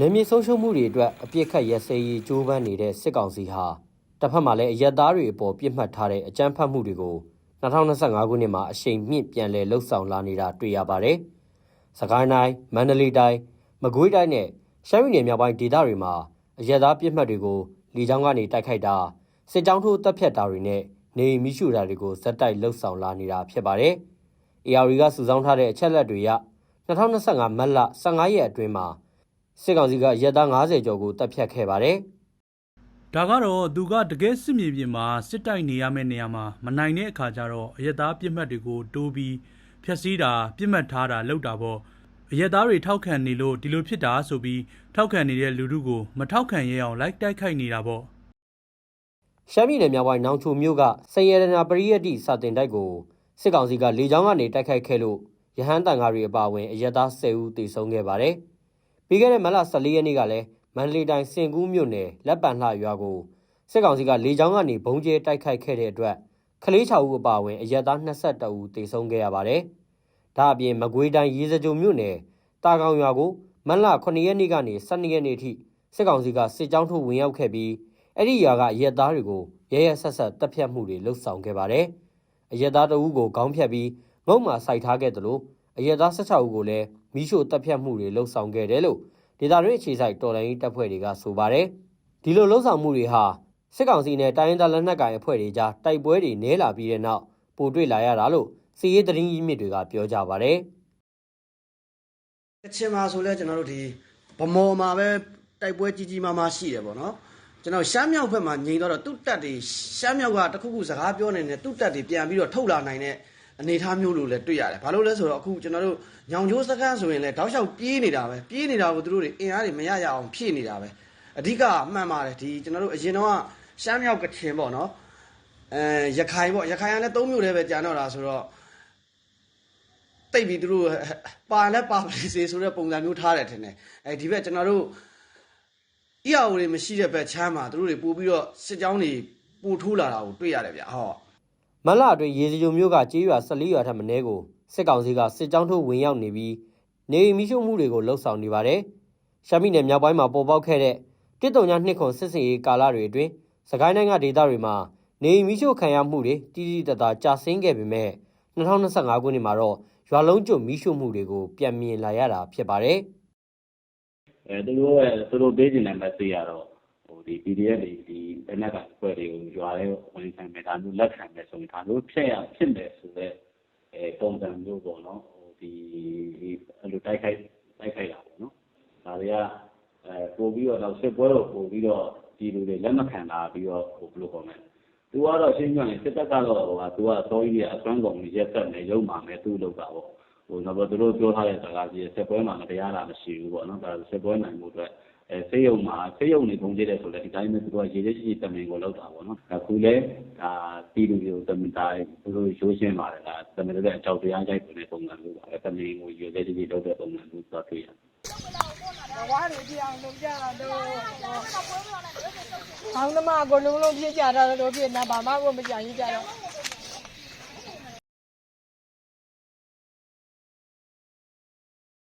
နေမြေဆုံးရှုံးမှုတွေအတွက်အပြစ်ခတ်ရက်စဲရေးကြိုးပမ်းနေတဲ့စစ်ကောင်စီဟာတစ်ဖက်မှာလည်းအရက်သားတွေအပေါ်ပြစ်မှတ်ထားတဲ့အကြမ်းဖက်မှုတွေကို2025ခုနှစ်မှာအရှိန်မြင့်ပြန်လည်လှုပ်ဆောင်လာနေတာတွေ့ရပါတယ်။စကိုင်းတိုင်းမန္တလေးတိုင်းမကွေးတိုင်းနဲ့ရှမ်းပြည်နယ်မြောက်ပိုင်းဒေသတွေမှာအရက်သားပြစ်မှတ်တွေကိုလေကြောင်းကနေတိုက်ခိုက်တာစစ်ကြောင်းထိုးတပ်ဖြတ်တာတွေနဲ့နေအိမ်မိရှုတာတွေကိုဇက်တိုက်လှုပ်ဆောင်လာနေတာဖြစ်ပါတယ်။ AR ကစုဆောင်းထားတဲ့အချက်လက်တွေအရ2025မတ်လ15ရက်အတွင်းမှာ စစ်ကောင်စီကရက်သား90ကျော်ကိုတပ်ဖြတ်ခဲ့ပါတယ်။ဒါကတော့သူကတကယ်စစ်မြေပြင်မှာစစ်တိုက်နေရမယ့်နေရာမှာမနိုင်တဲ့အခါကျတော့အရက်သားပြစ်မှတ်တွေကိုတိုးပြီးဖျက်ဆီးတာပြစ်မှတ်ထားတာလောက်တာပေါ့အရက်သားတွေထောက်ခံနေလို့ဒီလိုဖြစ်တာဆိုပြီးထောက်ခံနေတဲ့လူထုကိုမထောက်ခံရအောင်လိုက်တိုက်ခိုက်နေတာပေါ့ရှမ်းပြည်နယ်မြောက်ပိုင်းနောင်ချိုမြို့ကစရရနာပရိယတ်တိစာတင်တိုက်ကိုစစ်ကောင်စီကလေကြောင်းကနေတိုက်ခိုက်ခဲ့လို့ရဟန်းတန်ဃာတွေအပါအဝင်အရက်သား10ဦးသေဆုံးခဲ့ပါတယ်။ ပြီးခဲ့တဲ့မလ14ရက်နေ့ကလည်းမန္တလေးတိုင်းစင်ကူးမြို့နယ်လက်ပံလှရွာကိုစစ်ကောင်စီကလေကြောင်းကနေဘုံကျဲတိုက်ခိုက်ခဲ့တဲ့အတွက်ကလေး6ဦးအပါအဝင်အရက်သား22ဦးသေဆုံးခဲ့ရပါတယ်။ဒါအပြင်မကွေးတိုင်းရေစကြိုမြို့နယ်တာကောင်ရွာကိုမလ9ရက်နေ့ကနေ12ရက်နေ့အထိစစ်ကောင်စီကစစ်ကြောင်းထိုးဝင်ရောက်ခဲ့ပြီးအဲ့ဒီရွာကအရက်သားတွေကိုရဲရဲဆက်ဆက်တပ်ဖြတ်မှုတွေလှုပ်ဆောင်ခဲ့ပါတယ်။အရက်သားတအုပ်ကိုခေါင်းဖြတ်ပြီးငုံမှာစိုက်ထားခဲ့တယ်လို့ အရက်သား16ဦးကိုလည်းမိရှို့တပ်ဖြတ်မှုတွေလှုပ်ဆောင်ခဲ့တယ်လို့ဒေသတွင်းအခြေစိုက်တော်လိုင်းတပ်ဖွဲ့တွေကဆိုပါတယ်။ဒီလိုလှုပ်ဆောင်မှုတွေဟာစစ်ကောင်စီနဲ့တိုင်းရင်းသားလက်နက်ကိုင်အဖွဲ့တွေကြားတိုက်ပွဲတွေနဲလာပြီးတဲ့နောက်ပိုတွေ့လာရတာလို့စီရေးသတင်းကြီးမြစ်တွေကပြောကြပါတယ်။ကချင်မှာဆိုလဲကျွန်တော်တို့ဒီဗမော်မှာပဲတိုက်ပွဲကြီးကြီးမားမားရှိတယ်ပေါ့နော်ကျွန်တော်ရှမ်းမြောက်ဘက်မှာငြိမ်တော့သူ့တက်တွေရှမ်းမြောက်ကတခုခုစကားပြောနေတဲ့သူ့တက်တွေပြန်ပြီးတော့ထုတ်လာနိုင်တဲ့ အနေအထားမျိုးလိုလည်းတွေ့ရတယ်ဘာလို့လဲဆိုတော့အခုကျွန်တော်တို့ညောင်ကျိုးစကန်းဆိုရင်လည်းတောက်လျှောက်ပြေးနေတာပဲပြေးနေတာကိုသူတို့တွေအင်အားတွေမရရအောင်ဖြည့်နေတာပဲအဓိကမှန်ပါတယ်ဒီကျွန်တော်တို့အရင်တော့ရှမ်းမြောက်ကချင်ပေါ့နော်အဲရခိုင်ပေါ့ရခိုင်ကလည်း၃မျိုးတည်းပဲကြံတော့တာဆိုတော့တိတ်ပြီးသူတို့ပါလဲပါပလီစေဆိုတဲ့ပုံစံမျိုးထားတယ်ထင်တယ်အဲဒီဘက်ကျွန်တော်တို့အီယာအိုတွေမရှိတဲ့ဘက်ချမ်းမှာသူတို့တွေပို့ပြီးတော့စစ်ကြောင်းတွေပို့ထိုးလာတာကိုတွေ့ရတယ်ဗျဟော မလအတွင်းရေစကြိုမျိုးကကြေးရွာ14ရွာထပ်မင်းကိုစစ်ကောင်စီကစစ်ကြောင်းထိုးဝင်ရောက်နေပြီးနေအိမ်မိရှုမှုတွေကိုလှုပ်ဆောင်နေပါတယ်။ရှမ်းပြည်နယ်မြောက်ပိုင်းမှာပေါ်ပေါက်ခဲ့တဲ့တစ်တုံညာနှစ်ခွန်စစ်စင်ရေးကာလတွေအတွင်းစကိုင်းတိုင်းကဒေသတွေမှာနေအိမ်မိရှုခံရမှုတွေတိတိတတ်တာကြာဆင်းခဲ့ပေမဲ့2025ခုနှစ်မှာတော့ရွာလုံးကျွတ်မိရှုမှုတွေကိုပြန်မြင်လာရတာဖြစ်ပါတယ်။အဲသူတို့ရဲ့သူတို့ပေးခြင်းတဲ့ message ကတော့ ဟိုဒီ PDF တွေဒီဘက်နက်ကဖွဲ့တွေကိုရွာတဲ့ဝင်ဆိုင်မယ်ဒါမျိုးလက်ခံမယ်ဆိုရင်ဒါမျိုးဖြစ်ရဖြစ်မယ်ဆိုတော့အဲပုံစံမျိုးပေါ့နော်ဟိုဒီအဲ့လိုတိုက်ခိုက်တိုက်ခိုက်တာပေါ့နော်ဒါတွေကအဲပို့ပြီးတော့တော့စစ်ပွဲကိုပို့ပြီးတော့ဒီလူတွေလက်မခံတာပြီးတော့ဟိုဘယ်လိုခေါ်မလဲသူကတော့ရှင်းပြရင်စစ်တပ်ကတော့ဟိုကသူကစောကြီးတွေအစွမ်းကုန်ကြီးရက်ဆက်နေရုံမှာမယ်သူ့လောက်တာပေါ့ဟိုတော့သူတို့ပြောထားတဲ့စကားကြီးစစ်ပွဲမှာမတရားတာမရှိဘူးပေါ့နော်ဒါစစ်ပွဲနိုင်မှုအတွက် အဲဆေးရုံမှာဆေးရုံနေပုံကျတဲ့ဆိုလည်းဒီတိုင်းပဲသူကရေရရှိရှိတမင်ကိုလောက်တာပေါ့နော်အခုလဲဒါတီလူတွေကိုတမင်တိုင်းသူတို့ရိုးရှင်းပါတယ်ဒါတမင်တွေအကြောက်တရားကြိုက်ပုံနဲ့ပုံစံမျိုးပါပဲတမင်ကိုရေရရှိရှိလောက်တဲ့ပုံစံမျိုးသွားတွေ့ရတယ်ဝါးတွေပြောင်းလုပ်ကြတော့ဘောင်းသမားကိုလုံးလုံးပြစ်ကြတာတော့ပြစ်နေဘာမှကိုမကြံရကြတော့